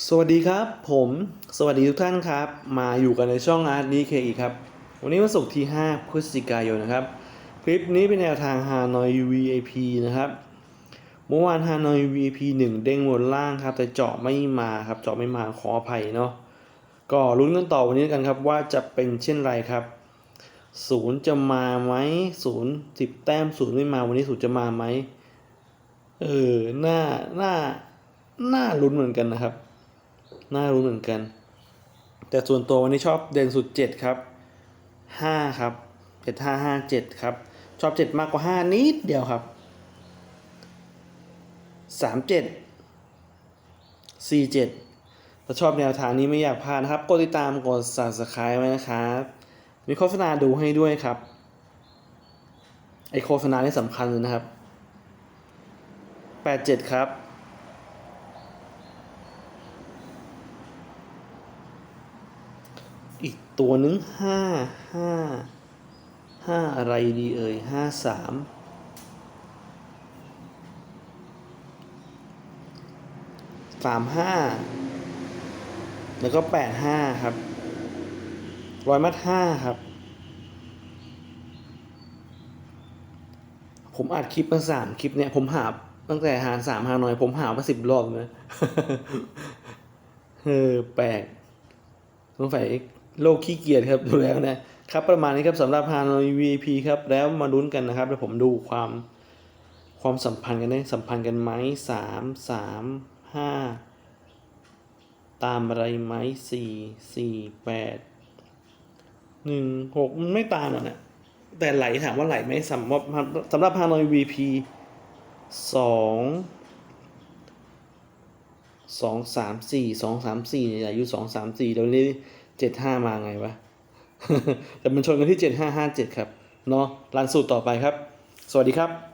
สวัสดีครับ ผมสวัสดีทุกท่านครับ มาอยู่กันในช่องอาร์ตดีเคอีกครับ วันนี้วันศุกร์ที่ 5 พฤศจิกายนนะครับ คลิปนี้เป็นแนวทาง Hanoi VIP นะครับ เมื่อวาน Hanoi VIP 1 เด้งบนล่างครับ แต่เจาะไม่มาครับ เจาะไม่มาขออภัยเนาะก็ลุ้นกันต่อวันนี้กันครับ ว่าจะเป็นเช่นไรครับศูนย์จะมาไหมศูนย์สิบแต้มศูนย์ไม่มาวันนี้ศูนย์จะมาไหมเออหน้าหน้าหน้าลุ้นเหมือนกันนะครับ น่ารู้เหมือนกัน แต่ส่วนตัววันนี้ชอบเด่นสุด 7 ครับ 5 ครับ 7 5 5 7 ครับ ชอบ 7 มากกว่า 5 นิดเดียวครับ 3 7 4 7 ถ้าชอบแนวทางนี้ไม่อยากพลาดนะครับ กดติดตามกด subscribe ไว้นะครับ มีโฆษณาดูให้ด้วยครับ ไอโฆษณานี่สำคัญเลยนะครับ 87 ครับ อีกตัวหนึ่งห้าห้าห้าอะไรดีเอ่ยห้าสามสามห้าแล้วก็แปดห้าครับร้อยมัดห้าครับ ผมอัดคลิปมาสามคลิปเนี่ย ผมหาตั้งแต่หาสามหาหน่อย ผมหามาสิบรอบนะเออแปลกสงสัย โลกขี้เกียจครับดูแล้วนะครับประมาณนี้ครับสำหรับ Hanoi VIP ครับแล้วมาลุ้นกันนะครับแล้วผมดูความความสัมพันธ์กันได้สัมพันธ์กันไหมสามสามห้าตามอะไรไหมสี่สี่แปดหนึ่งหกมันไม่ตามหรอกนะแต่ไหลถามว่าไหลไหมสำหรับสำหรับ Hanoi VIP สองสองสามสี่สองสามสี่เนี่ยอายุสองสามสี่เดี๋ยวนี้ เจ็ดห้ามาไงวะ แต่มันชนกันที่เจ็ดห้าห้าเจ็ดครับ เนาะรันสูตรต่อไปครับ สวัสดีครับ